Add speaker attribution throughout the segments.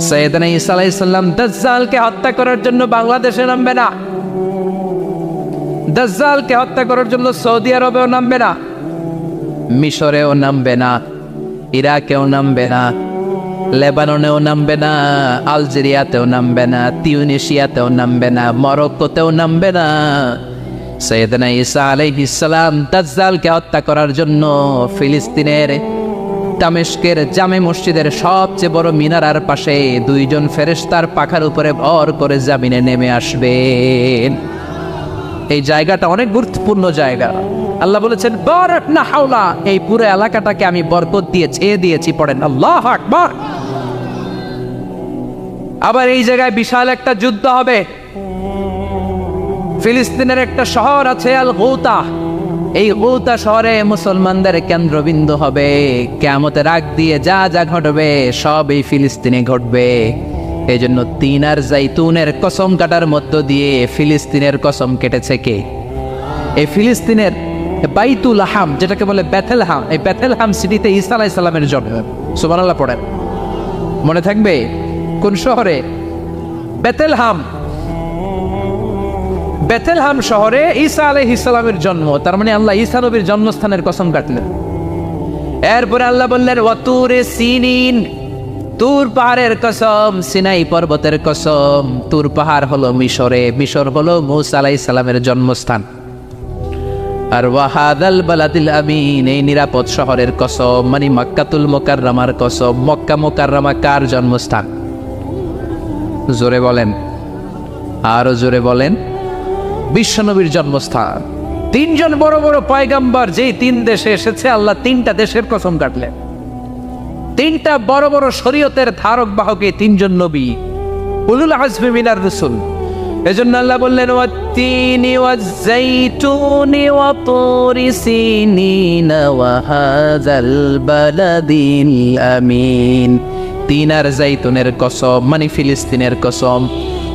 Speaker 1: সৈয়দনা ঈসা আলাইসাল্লাম দাজ্জালকে হত্যা করার জন্য বাংলাদেশে নামবে না। দাজ্জালকে হত্যা করার জন্য সৌদি আরবেও নামবে না। মিশরেও নামবে না। ইরাকেও নামবে না। লেবাননেও নামবে না। আলজেরিয়াতেও নামবে না। তিউনিশিয়াতেও নামবে না। মরক্কোতেও নামবে না। সৈয়দনা ঈসা আলাইহিসসালাম দাজ্জালকে হত্যা করার জন্য ফিলিস্তিনের দামেস্কের জামে মসজিদের সবচেয়ে বড় মিনারার পাশে দুইজন ফেরেশতার পাখার উপরে ভর করে জামিনে নেমে আসবেন। এই জায়গাটা অনেক গুরুত্বপূর্ণ জায়গা। আল্লাহ বলেছেন বরফ না হাওলা এই পুরো এলাকাটাকে আমি বরকত দিয়ে ছেয়ে দিয়েছি, পড়েন। আল্লাহ আকবার। আবার এই জায়গায় বিশাল একটা যুদ্ধ হবে। ফিলিস্তিনের একটা শহর আছে আল গৌতা এই গৌতা শহরে মুসলমানদের কেন্দ্রবিন্দু হবে। কেমতের রাগ দিয়ে যা যা ঘটবে সব এই ফিলিস্তিনে ঘটবে। এই জন্য তিন আর জাইতুনের কসম কাটার মধ্য দিয়ে ফিলিস্তিনের কসম কেটেছে কে? এই ফিলিস্তিনের বাইতুল হাম, যেটাকে বলে ব্যাথেলহাম এই ব্যাথেলহাম সিটিতে ঈসা আলাইহিস সালামের জন্ম। সুবহানাল্লাহ পড়েন। মনে থাকবে, কোন শহরে বেতেলহাম বেতেলহাম শহরে ঈসা আলাইহিস ইসলামের জন্ম। তার মানে আল্লাহ ঈসা নবীর জন্মস্থানের কসম কাটলেন। এরপরে আল্লাহ বললেন, ওয়াতুরে সিনিন, তুর পাহাড়ের কসম, সিনাই পর্বতের কসম। তুর পাহাড় হলো মিশরে, মিশর হলো মৌসা আলাইহিস সালামের জন্মস্থান। আর ওয়াহাদাল বালাদিল আমিন, এই নিরাপদ শহরের কসম মানে মক্কাতুল মোকাররামার কসম। মক্কা মোকাররামা কার জন্মস্থান? জোরে বলেন। আরও জোরে বলেন। বিশ্বনবীর জন্মস্থান। তিনজন বড় বড় পয়গাম্বার যেই তিন দেশে এসেছে, আল্লাহ তিনটা দেশের কসম কাটলেন। তিনটা বড় বড় শরীয়তের ধারক বাহক তিনজন নবী। উলুল আজমি মিনার রসুল। এজন্য আল্লাহ বললেন, ওয়াত্তিনি ওয়াজ্জাইতুনি ওয়া তুরি সিনিনা ওয়া হাযাল বালাদিল আমিন। তিন আর জাইতুনের কসম মানে ফিলিস্তিনের কসম।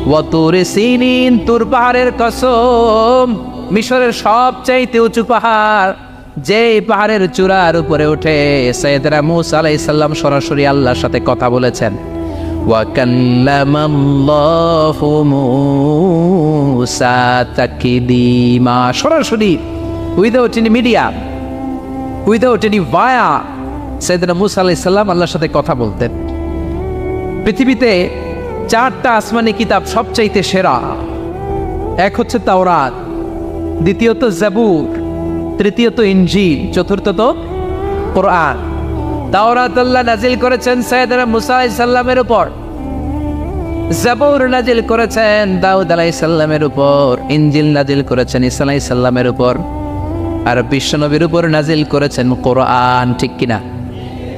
Speaker 1: ওয়াতুরে সিনিন, তুর পাহাড়ের কসম, মিশরের সবচাইতে উঁচু পাহাড় যে পাহাড়ের চূড়ার উপরে উঠে সৈয়দরা মুসা আলাই সাল্লাম সরাসরি আল্লাহর সাথে কথা বলেছেন। সরাসরি without any media without any via সৈয়দরা মুসা আলাই সাল্লাম আল্লাহর সাথে কথা বলতেন। পৃথিবীতে চারটা আসমানি কিতাব সবচাইতে সেরা। এক হচ্ছে তাওরাত, দ্বিতীয়ত জাবুর, তৃতীয়ত ইনজিল, চতুর্থত কোরআন। তাওরাত আল্লাহ নাজিল করেছেন সৈয়দনা মুসা সালামের উপর। জাবুর নাজিল করেছেন দাউদ আলাইহিস সালামের উপর, ইনজিল নাজিল করেছেন আলাইহিস সালামের উপর। আর বিশ্বনবীর উপর নাজিল করেছেন কোরআন, ঠিক কিনা?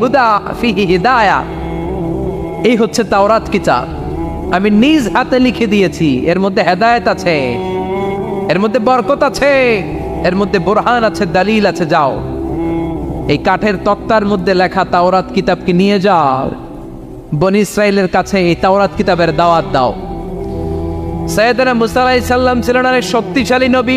Speaker 1: হুদা এই হচ্ছে তাওরাত কিতাব আমি নিজ হাতে লিখে দিয়েছি, এর মধ্যে হেদায়েত আছে, এর মধ্যে বরকত আছে, এর মধ্যে বোরহান আছে, দালিল আছে, যাও। এই কাঠের তক্তার মধ্যে লেখা তাওরাত কিতাবকে নিয়ে যাও। বনি ইসরায়েলের কাছে এই তাওরাত কিতাবের দাওয়াত দাও। সৈয়দনা মুসা আলাইহিস ছিলেন অনেক শক্তিশালী নবী।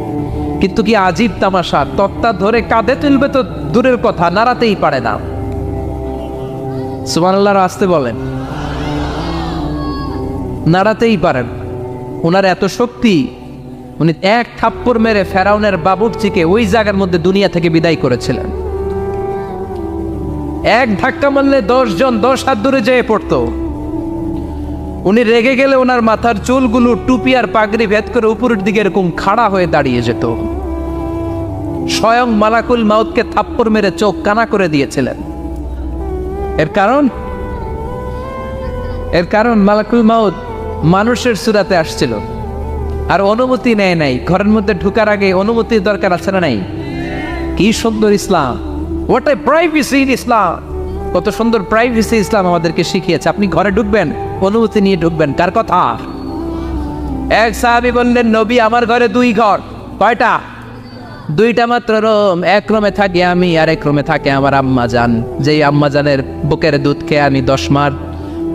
Speaker 1: কিন্তু কি আজীব তামাশা? তক্তা ধরে কাঁধে তুলবে তো দূরের কথা, নাড়াতেই পারে না। সুমান আল্লাহর আসতে বলেন। নাড়াতেই পারেন। ওনার এত শক্তি, উনি এক থাপ্পড় মেরে ফেরাউনের বাবুর্চিকে ওই জায়গার মধ্যে দুনিয়া থেকে বিদায় করেছিলেন। এক ধাক্কা মারলে দশ জন, দশ হাত দূরে যেয়ে পড়তো। উনি রেগে গেলে ওনার মাথার চুলগুলো টুপি আর পাগড়ি ভেদ করে উপরের দিকে এরকম খাড়া হয়ে দাঁড়িয়ে যেত। স্বয়ং মালাকুল মাউতকে থাপ্পড় মেরে চোখ কানা করে দিয়েছিলেন। এর কারণ? এর কারণ মালাকুল মাউত মানুষের সুরাতে আসছিল। আর অনুমতি নেয় নাই। ঘরের মধ্যে ঢুকার আগে অনুমতির দরকার আছে না নাই? কি সুন্দর Islam. What a privacy in Islam কত সুন্দর প্রাইভেসি ইসলাম আমাদেরকে শিখিয়েছে। আপনি ঘরে ঢুকবেন, অনুমতি নিয়ে ঢুকবেন। কার কথা? এক সাহাবি বললেন, নবী, আমার ঘরে দুই ঘর। কয়টা? দুইটা মাত্র রুম, এক রুমে থাকি আমি আর এক রুমে থাকে আমার আম্মা জান। যেই আম্মা জানের বুকের দুধ খেয়ে আমি দশ মার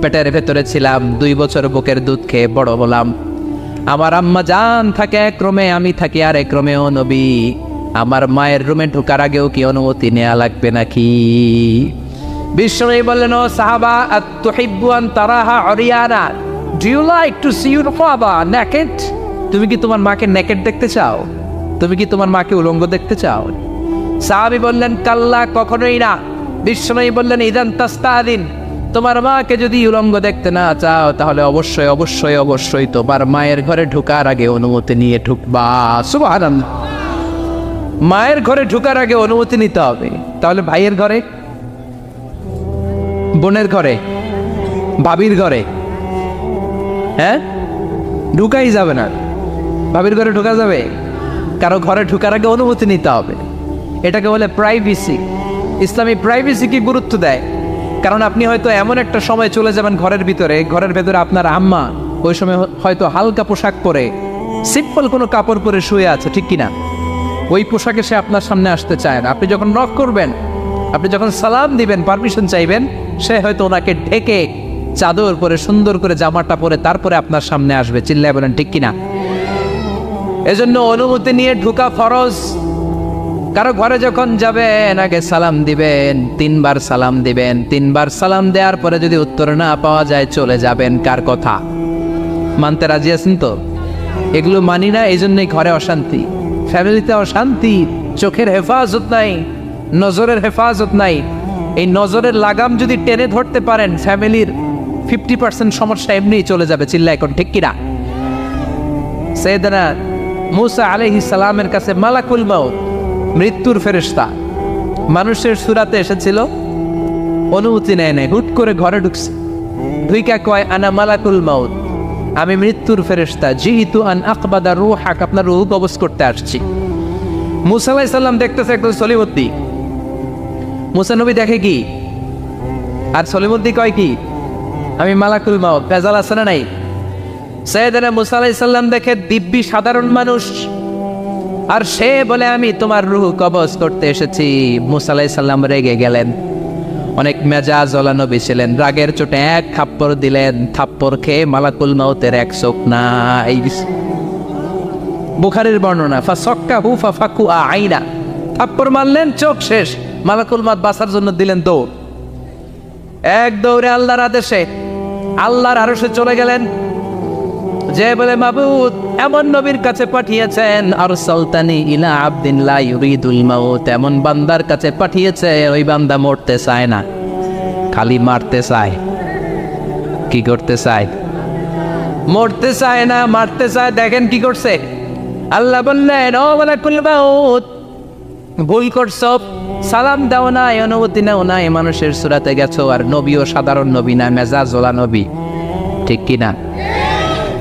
Speaker 1: পেটের ভেতরে ছিলাম, দুই বছর বুকের দুধ খেয়ে বড় হলাম। আমার আম্মা জান থাকে এক রুমে, আমি থাকি আর এক রুমে ও নবী। আমার মায়ের রুমে ঢোকার আগেও কি অনুমতি নেওয়া লাগবে নাকি? বিশ্বনবী বললেন, ও সাহাবা তুহিব্বুয়ান তারাহা Oriana. Do you like to see your father naked তুমি কি তোমার মাকে নেকেড দেখতে চাও? তুমি কি তোমার মাকে উলঙ্গ দেখতে চাও? সাহাবি বললেন, কাল্লা, কখনোই না। বিশ্বনবী বললেন, ইদান তাস্তাদিন, তোমার মাকে যদি উলঙ্গ দেখতে না চাও, তাহলে অবশ্যই অবশ্যই অবশ্যই তোমার মায়ের ঘরে ঢোকার আগে অনুমতি নিয়ে ঢুকবা। সুবহানাল্লাহ। মায়ের ঘরে ঢোকার আগে অনুমতি নিতে হবে। তাহলে ভাইয়ের ঘরে? বোনের ঘরে? ভাবির ঘরে? হ্যাঁ? ঢুকাই যাবে না। ভাবির ঘরে ঢোকা যাবে? কারও ঘরে ঢুকার আগে অনুমতি নিতে হবে। এটাকে বলে প্রাইভেসি ইসলামী প্রাইভেসিকে গুরুত্ব দেয়। কারণ আপনি হয়তো এমন একটা সময় চলে যাবেন ঘরের ভিতরে, ঘরের ভেতরে আপনার আম্মা, ওই সময় হয়তো হালকা পোশাক পরে সিম্পল কোনো কাপড় পরে শুয়ে আছে, ঠিক কিনা? ওই পোশাকে সে আপনার সামনে আসতে চায় না। আপনি যখন নক করবেন, আপনি যখন সালাম দিবেন পারমিশন চাইবেন, সে হয়তো ওনাকে ঢেকে চাদর পরে, সুন্দর করে জামাটা পরে তারপরে আপনার সামনে আসবে। চিল্লায় বলেন, ঠিক কিনা? এজন্য অনুমতি নিয়ে ঢুকা ফরজ। কারও ঘরে যখন যাবেন, আগে সালাম দিবেন, তিনবার সালাম দিবেন। তিনবার সালাম দেওয়ার পরে যদি উত্তর না পাওয়া যায়, চলে যাবেন। কার কথা? মানতে রাজি আছেন তো? এগুলো মানি না এই জন্যই ঘরে অশান্তি। ফ্যামিলিতে অশান্তি, চোখের হেফাজত নাই, নজরের হেফাজত নাই। এই নজরের লাগাম যদি টেনে ধরতে পারেন, ফ্যামিলির ফিফটি পার্সেন্ট সমস্যা এমনিই চলে যাবে চিল্লা এখন ঠিক কিনা? সৈয়দনা মুসা আলহি সালামের কাছে মালাকুল মাউত, মৃত্যুর ফেরেশতা। মানুষের সুরাতে এসেছিল, অনুমতি নেয় নাই, হুট করে ঘরে ঢুকছে। ধুইকা কয়, আনা মালাকুল মাউত, আমি মৃত্যুর ফেরেশতা, জিহিতু আন আকবাদা রু হাক আপনার রুহ কবজ করতে আসছি। মুসা আলাইহিস সাল্লাম দেখতেছে একদম সলিমদ্দি। মুসা নবী দেখে কি? আর সলিমদ্দি কয় কি? আমি মালাকুল মাউত পেজাল আছে না নাই? সৈয়দনা মুসা আলাইহিস দেখে দিব্যি সাধারণ মানুষ। আর সে বলে, আমি তোমার রুহ কবজ করতে এসেছি। মুসা রেগে গেলেন। অনেক মেজাজ ওলা নবী ছিলেন। রাগের চোটে এক থাপ্পড় দিলেন। থাপ্পড় খেয়ে মালাকুল মাউতের এক চোখ নাই বুখারের বর্ণনা ফা সক্কা হু ফা ফাকু আইনা। থাপ্পড় মারলেন, চোখ শেষ। মালাকুল মাত বাসার জন্য দিলেন দৌড়। এক দৌড়ে আল্লাহর আদেশে আল্লাহর আরশে চলে গেলেন। যে বলে মাবুদ এমন নবীর কাছে পাঠিয়েছেন আর সুলতানি ইলা আবদিন লা মাউত। এমন বান্দার কাছে পাঠিয়েছে, ওই বান্দা মরতে চায় না, খালি মারতে চায়। কি করতে চায়? মরতে চায় না, মারতে চায়, দেখেন কি করছে। আল্লাহ বললেন, ও মালাকুল মাউত, ভুল করছ, সালাম দাও না অনুমতি নাও না এ মানুষের সুরাতে গেছো, আর নবীও সাধারণ নবী না, মেজাজ ওলা নবী। ঠিক কিনা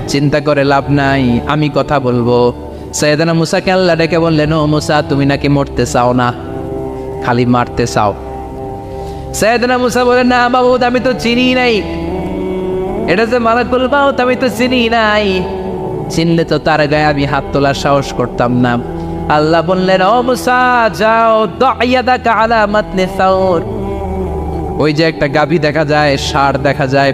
Speaker 1: চিন্তা করে লাভ নাই, আমি কথা বলব। সৈয়দানা মুসাকে আল্লাহ ডেকে বললেন, ও মুসা, তুমি নাকি মরতে চাও না? খালি মারতে চাও। সৈয়দানা মুসা বলেন না বাবু আমি তো চিনি নাই। এটা যে মালাকুল মাউত, আমি তো চিনি নাই। চিনলে তো তার গায়ে আমি হাত তোলার সাহস করতাম না। আল্লাহ বললেন, ও মুসা, যাও দাইয়াদা কালা মাতনে সাউর। ওই যে একটা গাভী দেখা যায়, ষাঁড় দেখা যায়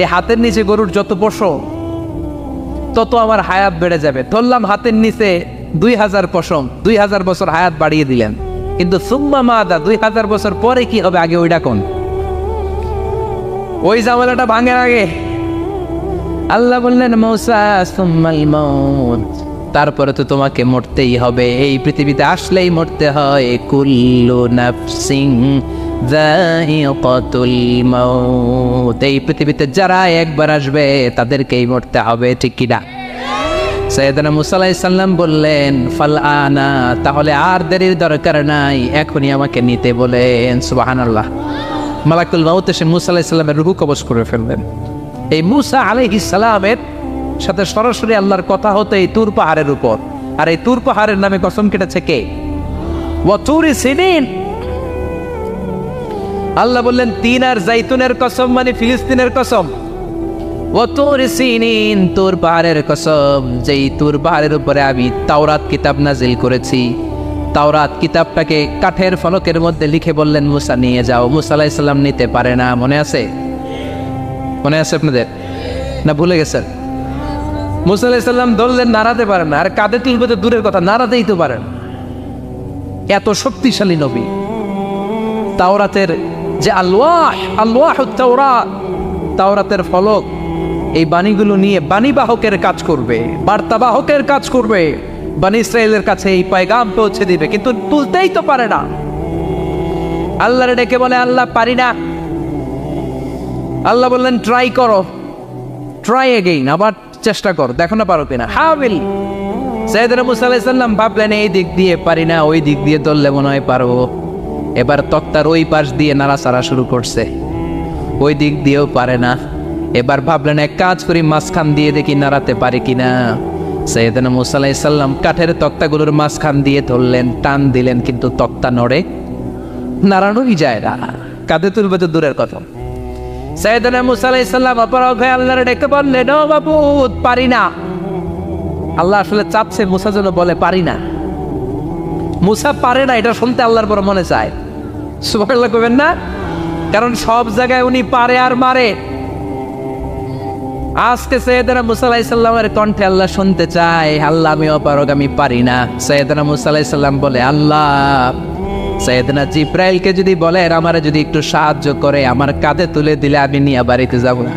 Speaker 1: এই হাতের নিচে গরুর যত পশম তত আমার হায়াত বেড়ে যাবে। ধরলাম হাতের নিচে দুই হাজার পশম দুই হাজার বছর হায়াত বাড়িয়ে দিলেন। কিন্তু সুম্মা মাদা, দুই হাজার বছর পরে কি হবে? আগে ওইটা কোন? ওই জামালাটা ভাঙের আগে আল্লাহ বললেন, মৌসা তারপরে তো তোমাকে মরতেই হবে। এই পৃথিবীতে আসলেই মরতে হয় কুল্লু নাফসিং যায়িকাতুল মাউত। এই পৃথিবীতে যারা একবার আসবে, তাদেরকেই মরতে হবে, ঠিক কিনা? সৈয়দনা মুসা আলাইহিস সালাম বললেন, ফাল আনা তাহলে আর দেরির দরকার নাই, এখনই আমাকে নিতে বলেন, সুবহানাল্লাহ। মালাকুল মাউত এসে মুসা আলাইহিস সালামের রুহু কবজ করে ফেললেন। এই মুসা আলাইহিস সালামের সাথে সরাসরি আল্লাহর কথা হতো এই তুর পাহাড়ের উপর। আর এই তুর পাহাড়ের নামে কসম কেটেছে কে? ওয়াতুরি সিনিন। আল্লাহ বললেন, তিন আর জাইতুনের কসম মানে ফিলিস্তিনের কসম। ও তোর সিনিন, তোর পাহাড়ের কসম, যেই তোর পাহাড়ের উপরে আমি তাওরাত কিতাব নাজিল করেছি। তাওরাত কিতাবটাকে কাঠের ফলকের মধ্যে লিখে বললেন, মুসা, নিয়ে যাও। মুসা আলাইসাল্লাম নিতে পারে না, মনে আছে? মনে আছে আপনাদের? না, ভুলে গেছেন? মুসা আলাইসাল্লাম ধরলেন, নাড়াতে পারেন না। আর কাঁধে তুলবে তো দূরের কথা, নাড়াতেই তো পারেন। এত শক্তিশালী নবী। তাওরাতের যে আল্লাহ আল্লাহ তাওরাত তাওরাতের ফলক, এই বাণীগুলো নিয়ে বাণীবাহকের কাজ করবে বার্তাবাহকের কাজ করবে, বাণী ইসরায়েলের কাছে এই পায়গাম পৌঁছে দিবে, কিন্তু তুলতেই তো পারে না। আল্লাহরে ডেকে বলে, আল্লাহ, পারি না। আল্লাহ বললেন ট্রাই করো। ট্রাই এগেইন আবার চেষ্টা কর, দেখো না পারো কিনা। হাবিল। সৈয়দনা মুসা আলাইসাল্লাম ভাবলেন, এই দিক দিয়ে পারি না, ওই দিক দিয়ে ধরলে মনে হয় পারব। এবার তক্তার ওই পাশ দিয়ে নাড়াচাড়া শুরু করছে। ওই দিক দিয়েও পারে না। এবার ভাবলেন এক কাজ করি, মাঝখান দিয়ে দেখি নাড়াতে পারে কিনা। সৈয়দনা মুসা আলাইসাল্লাম কাঠের তক্তাগুলোর মাঝখান দিয়ে ধরলেন, টান দিলেন, কিন্তু তক্তা নড়ে। নাড়ানোই যায় না। কাঁধে তুলবে তো দূরের কথা। সৈয়দনা মুসা আলাইসাল্লাম অপরাগ হয়ে আল্লাহরে ডেকে বললেন, ও বাবু, পারি না। আল্লাহ আসলে চাপছে মুসা যেন বলে, পারি না। মুসা পারে না এটা শুনতে আল্লাহর পর মনে চায়। সুবহানাল্লাহ কইবেন না? কারণ সব জায়গায় উনি পারে আর মারে। আজকে কণ্ঠে আল্লাহ শুনতে চায়, আল্লাহ আমি অপারগ, আমি পারি না। বলে, আল্লাহ, সৈয়দনা জিব্রাইলকে যদি আমারে যদি একটু সাহায্য করে, আমার কাঁধে তুলে দিলে আমি নিয়ে বাড়িতে যাব না।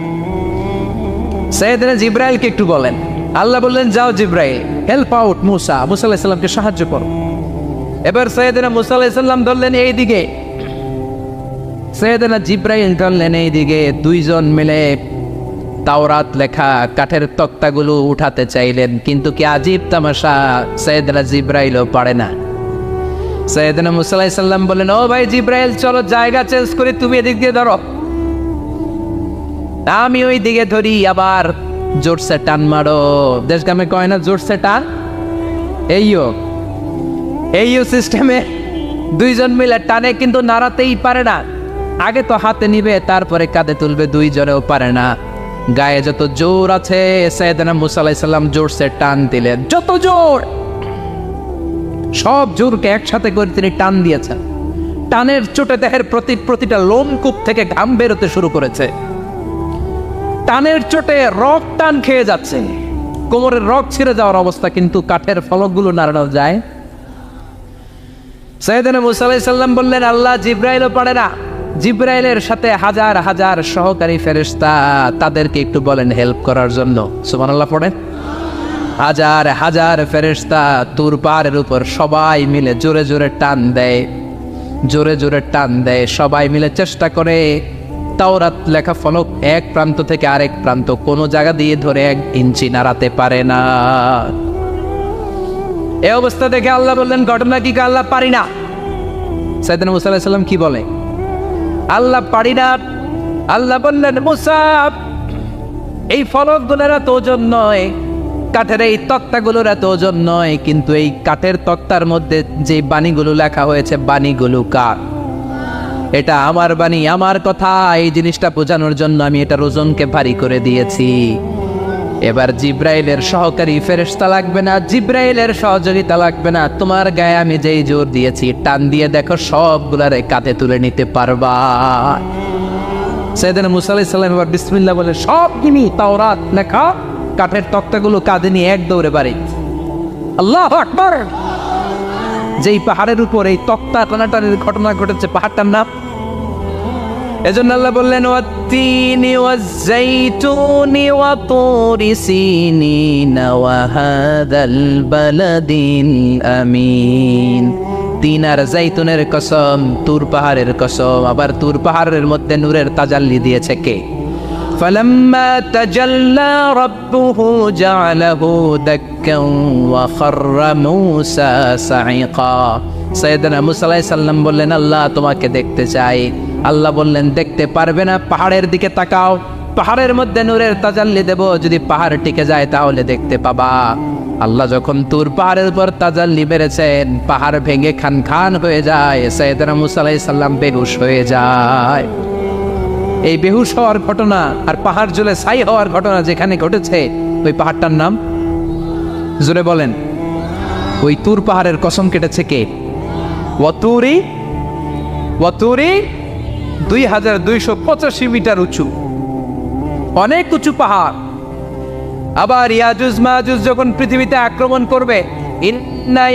Speaker 1: সৈয়দনা জিব্রাইলকে একটু বলেন। আল্লাহ বললেন, যাও জিব্রাইল হেল্প আউট মুসা মুসা আলাইসাল্লামকে সাহায্য করো। এবার সৈয়দনা মুসা আলাইসাল্লাম ধরলেন এই দিকে সৈয়দনা জিব্রাইল ধরলেন এই দিকে দুইজন মিলে তাওরাত লেখা কাঠের তক্তাগুলো উঠাতে চাইলেন, কিন্তু কি আজীব তামাশা সৈয়দনা জিব্রাইলও পারে না। সৈয়দনা মুসা আলাইসাল্লাম বললেন, ও ভাই জিব্রাইল, চলো জায়গা চেঞ্জ করে, তুমি এদিক দিয়ে ধরো। আমি ওই দিকে ধরি, আবার জোরসে টান মারো। দেশ গ্রামে কয় না, জোরসে টান? এইও এইও সিস্টেমে দুইজন মিলে টানে, কিন্তু নাড়াতেই পারে না। আগে তো হাতে নিবে, তারপরে কাঁধে তুলবে, দুইজনেও পারে না। গায়ে যত জোর আছে সৈয়দনা মুসা আলাইসাল্লাম জোরসে টান দিলেন। যত জোর! সব জোরকে একসাথে করে তিনি টান দিয়েছেন। টানের চোটে দেহের প্রতি, প্রতিটা লোমকূপ থেকে ঘাম বেরোতে শুরু করেছে। টানের চোটে রক টান খেয়ে যাচ্ছে। কোমরের রক ছিঁড়ে যাওয়ার অবস্থা, কিন্তু কাঠের ফলকগুলো নাড়ানো যায়। সৈয়দনা মুসা আলাইহিস সাল্লাম বললেন, আল্লাহ জিব্রাইলও পারে না। জিব্রাইলের সাথে হাজার হাজার সহকারী ফেরেশতা তাদেরকে একটু বলেন হেল্প করার জন্য। সুবহানাল্লাহ পড়েন। হাজার হাজার ফেরেশতা তুর উপর সবাই মিলে জোরে জোরে টান দেয়, জোরে জোরে টান দেয়, সবাই মিলে চেষ্টা করে। তাওরাত লেখা ফলক এক প্রান্ত থেকে আরেক প্রান্ত, কোনো জায়গা দিয়ে ধরে এক ইঞ্চি নাড়াতে পারে না। এই অবস্থা দেখে আল্লাহ বললেন, ঘটনা কি আল্লাহ পারি না। সাইদান মুসা আলাইহিস সালাম কি বলে? আল্লাহ পারি না। আল্লাহ বললেন, মুসা, এই ফলকগুলোর এত ওজন নয়, কাঠের এই তক্তাগুলোর এত ওজন নয়, কিন্তু এই কাঠের তক্তার মধ্যে যে বাণীগুলো লেখা হয়েছে, বাণীগুলো কার? এটা আমার বাণী, আমার কথা, এই জিনিসটা বোঝানোর জন্য আমি এটার ওজনকে ভারী করে দিয়েছি। এবার জিব্রাইলের সহকারী ফেরেশতা লাগবে না, জিব্রাইলের সহযোগিতা লাগবে না। তোমার গায়ে আমি যেই জোর দিয়েছি, টান দিয়ে দেখো সবগুলারে কাঁধে তুলে নিতে পারবা। সৈয়দানা মুসা আলাইহিস এবার বিসমিল্লাহ বলে, সব কিনি তাওরাত, লেখা, কাঠের তক্তাগুলো কাঁধে নিয়ে এক দৌড়ে বাড়ি। আল্লাহ যেই পাহাড়ের উপর এই তক্তা টানাটানির ঘটনা ঘটেছে, পাহাড়টার নাম এজন্য আল্লাহ বললেন ওয়াত্তিনি ওয়াজ্জাইতুনি ওয়া তুরি সিনিন ওয়া হাদাল বালাদিল আমিন তিন আর জাইতুনের কসম তুর পাহাড়ের কসম আবার তুর পাহাড়ের মধ্যে নূরের তাজাল্লি দিয়েছে কে فلما تجلى ربه جعله دكا وخر موسى صعقا সৈয়দনা মুসা আলাইহিস সালাম বললেন আল্লাহ তোমাকে দেখতে চাই আল্লাহ বললেন, দেখতে পারবে না, পাহাড়ের দিকে তাকাও। পাহাড়ের মধ্যে নূরের তাজাল্লি দেব, যদি পাহাড় টিকে যায় তাহলে দেখতে পাবা। আল্লাহ যখন তুর পাহাড়ের উপর তাজাল্লি মেরেছেন, পাহাড় ভেঙে খান খান হয়ে যায় সৈয়দনা মুসা আলাইহিস সালাম বেহুশ হয়ে যায়। এই বেহুশ হওয়ার ঘটনা আর পাহাড় জুলে ছাই হওয়ার ঘটনা যেখানে ঘটেছে, ওই পাহাড়টার নাম? জোরে বলেন। ওই তুর পাহাড়ের কসম কেটেছে কে? ওয়াতুরি ওয়াতুরি দুই হাজার দুইশো পঁচাশি মিটার উঁচু। অনেক উঁচু পাহাড়। আবার ইয়াজুজ মাহুজ যখন পৃথিবীতে আক্রমণ করবে মাজুজ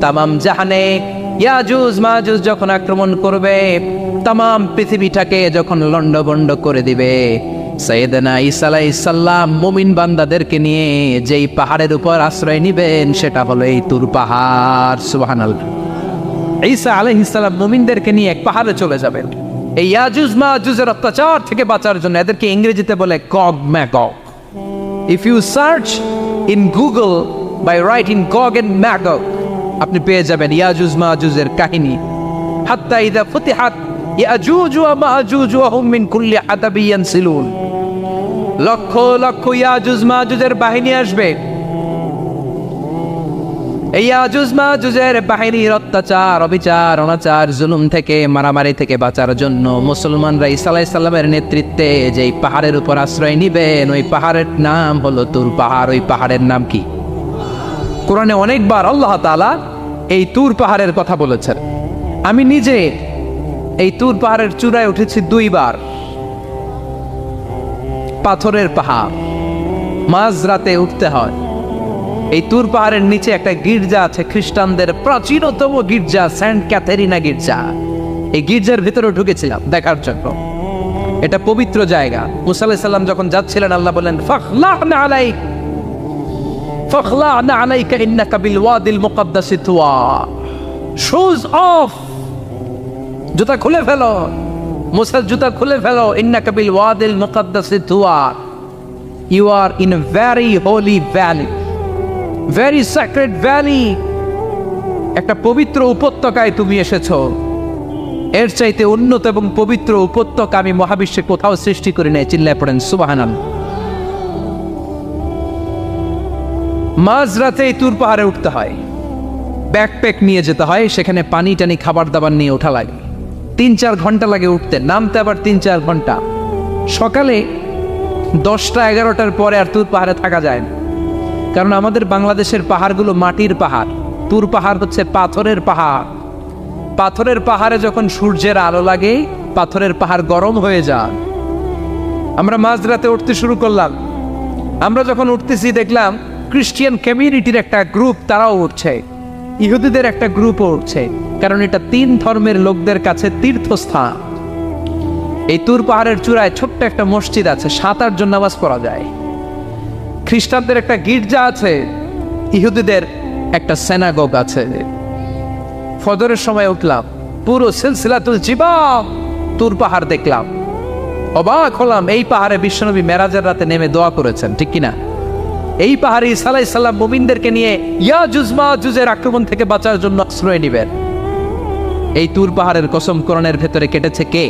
Speaker 1: তামাম জাহানে ইয়াজুজ মাজুজ যখন আক্রমণ করবে, তামাম পৃথিবীটাকে যখন লন্ডভন্ড করে দিবে। সৈয়দনা ঈসা আলাইহিস সালাম মুমিন বান্দাদেরকে নিয়ে যেই পাহাড়ের উপর আশ্রয় নিবেন, সেটা হলো এই তুর পাহাড়। সুবহানাল্লাহ ঈসা আলাইহিস সালাম মুমিনদেরকে নিয়ে এক পাহাড়ে চলে যাবেন। এই ইয়াজুজ মাজুজের অত্যাচার থেকে বাঁচার জন্য এদেরকে ইংরেজিতে বলে Gog Magog. If you search in Google by write in Gog and Magog, আপনি পেয়ে যাবেন ইয়াজুজ মাজুজের কাহিনী। হাত্তা ইদা ফুতিহাত লক্ষ বাহিনী আসবে। অত্যাচার, অবিচার, অনাচার, জুলুম থেকে, মারামারি থেকে বাঁচার জন্য মুসলমানরা ঈসা আলাইহিস সালামের নেতৃত্বে যেই পাহাড়ের উপর আশ্রয় নিবেন, ওই পাহাড়ের নাম হলো তুর পাহাড়। ওই পাহাড়ের নাম কি? কোরআনে অনেকবার আল্লাহ তাআলা এই তুর পাহাড়ের কথা বলেছেন। আমি নিজে এই তুর পাহাড়ের চূড়ায় উঠেছি দুইবার। পাথরের পাহাড়। মাঝ রাতে উঠতে হয়। এই তুর পাহাড়ের নিচে একটা গির্জা আছে খ্রিস্টানদের প্রাচীনতম গির্জা, সেন্ট ক্যাথেরিনা গির্জা। এই গির্জার ভিতরে ঢুকেছিলাম দেখার জন্য। এটা পবিত্র জায়গা। মুসা সাল্লাম যখন যাচ্ছিলেন, আল্লাহ ফাখলানা আলাইক। ফাখলানা আলাইকা ইন্নাকা বিল ওয়াদিল মুকাদ্দাসি তুয়া। শুজ অফ জুতা খুলে ফেলো। মুসার জুতা খুলে ফেলো। ইন্নাকা বিল ওয়াদিল মুকাদ্দাসি Tuya you are in very holy valley very sacred valley একটা পবিত্র উপত্যকায় তুমি এসেছ। এর চাইতে উন্নত এবং পবিত্র উপত্যকা আমি মহাবিশ্বে কোথাও সৃষ্টি করি নাই। চিল্লায় পড়েন সুবাহানান মাঝরাতে এই তুর পাহাড়ে উঠতে হয়। ব্যাকপ্যাক নিয়ে যেতে হয়। সেখানে পানি টানি, খাবার দাবার নিয়ে ওঠা লাগে। তিন চার ঘণ্টা লাগে উঠতে। নামতে আবার তিন চার ঘণ্টা। সকালে দশটা এগারোটার পরে আর তুর পাহাড়ে থাকা যায় না। কারণ আমাদের বাংলাদেশের পাহাড়গুলো মাটির পাহাড়। তুর পাহাড় হচ্ছে পাথরের পাহাড়। পাথরের পাহাড়ে যখন সূর্যের আলো লাগে, পাথরের পাহাড় গরম হয়ে যায়। আমরা মাঝরাতে উঠতে শুরু করলাম। আমরা যখন উঠতেছি দেখলাম ক্রিশ্চিয়ান কমিউনিটির একটা গ্রুপ তারাও উঠছে। ইহুদিদের একটা গ্রুপও উঠছে, কারণ এটা তিন ধর্মের লোকদের কাছে তীর্থস্থান। এই তুর পাহাড়ের চূড়ায় ছোট্ট একটা মসজিদ আছে, সাত, আট জন নামাজ পড়া যায়। খ্রিস্টানদের একটা গির্জা আছে, ইহুদিদের একটা সেনাগোগ আছে। ফজরের সময় উঠলাম, পুরো সিলসিলাতুল জীবা তুর পাহাড় দেখলাম। অবাক হলাম, এই পাহাড়ে বিশ্বনবী মেরাজের রাতে নেমে দোয়া করেছেন, ঠিক কিনা? এই পাহাড়ে ইসালাই সাল্লাম মুমিনদেরকে নিয়ে ইয়া জুজমা জুজের আক্রমণ থেকে বাঁচার জন্য আশ্রয় নিবেন। এই তুর পাহাড়ের কসম করণের ভেতরে কেটেছে কে?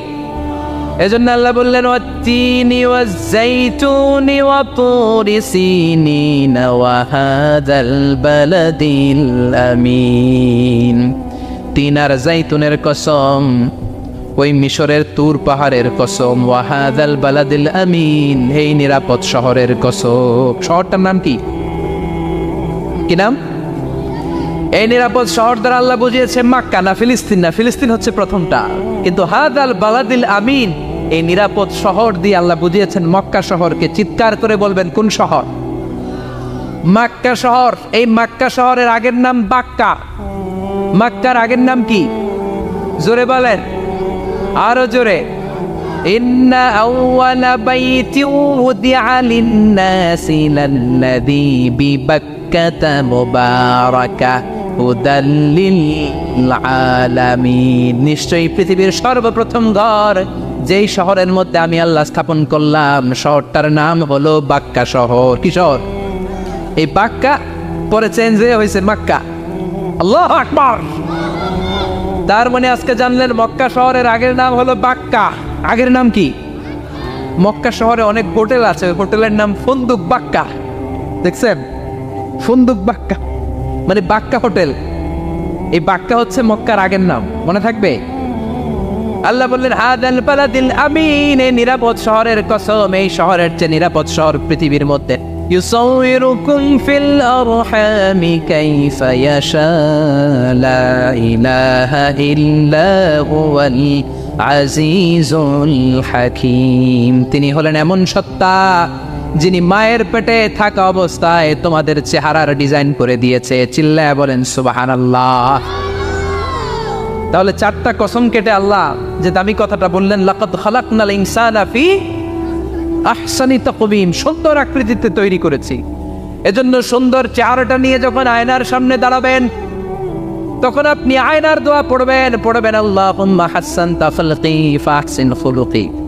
Speaker 1: এজন্য আল্লাহ বললেন, ওয়াত্তিনি ওয়াজাইতুনি ওয়া তুরি সিনিন ওয়া হাদাল বালাদিল আমিন। তিন আর জাইতুনের কসম ওই মিশরের তুর পাহাড়ের কসম। ওয়াহাদাল বালাদিল আমিন। এই নিরাপদ শহরের কসম। শহরটার নাম কি? কি নাম? এই নিরাপদ শহর দ্বারা আল্লাহ বুঝিয়েছে মাক্কা না ফিলিস্তিন না। ফিলিস্তিন হচ্ছে প্রথমটা। কিন্তু হাদ আল বালাদিল আমিন, এই নিরাপদ শহর দিয়ে আল্লাহ বুঝিয়েছেন মক্কা শহরকে। চিৎকার করে বলবেন, কোন শহর? মাক্কা শহর। এই মাক্কা শহরের আগের নাম বাক্কা। মাক্কার আগের নাম কি? জোরে বলেন। আরো জোরে إن أول بيت وضع للناس للذي ببكة مباركة هدى للعالمين নিশ্চয়ই পৃথিবীর সর্বপ্রথম ঘর যেই শহরের মধ্যে আমি আল্লাহ স্থাপন করলাম শহরটার নাম হলো বাক্কা শহর কি শহর এই বাক্কা পরে চেঞ্জ হয়ে হয়েছে মাক্কা আল্লাহ আকবার তার মানে আজকে জানলেন মক্কা শহরের আগের নাম হলো বাক্কা। আগের নাম কি? মক্কা শহরে অনেক হোটেল আছে হোটেলের নাম ফন্দুক বাক্কা। দেখছেন? ফন্দুক বাক্কা। মানে বাক্কা হোটেল। এই বাক্কা হচ্ছে মক্কার আগের নাম। মনে থাকবে? আল্লাহ বললেন, হাদাল আমিন। এই নিরাপদ শহরের কসম, এই শহরের চেয়ে নিরাপদ শহর পৃথিবীর মধ্যে। يصوركم في الأرحام كيف يشاء لا إله إلا هو العزيز الحكيم তিনি হলেন এমন সত্তা যিনি মায়ের পেটে থাকা অবস্থায় তোমাদের চেহারার ডিজাইন করে দিয়েছে চিল্লায় বলেন সুবহানাল্লাহ তাহলে চারটা কসম কেটে আল্লাহ যে দামি কথাটা বললেন লাকাদ খালাকনাল ইনসানা ফি আহসানি তকবিম, সুন্দর আকৃতিতে তৈরি করেছি। এজন্য সুন্দর চেহারাটা নিয়ে যখন আয়নার সামনে দাঁড়াবেন, তখন আপনি আয়নার দোয়া পড়বেন পড়বেন আল্লাহ হাসান তাফলকি ফাহসিন খুলুকি।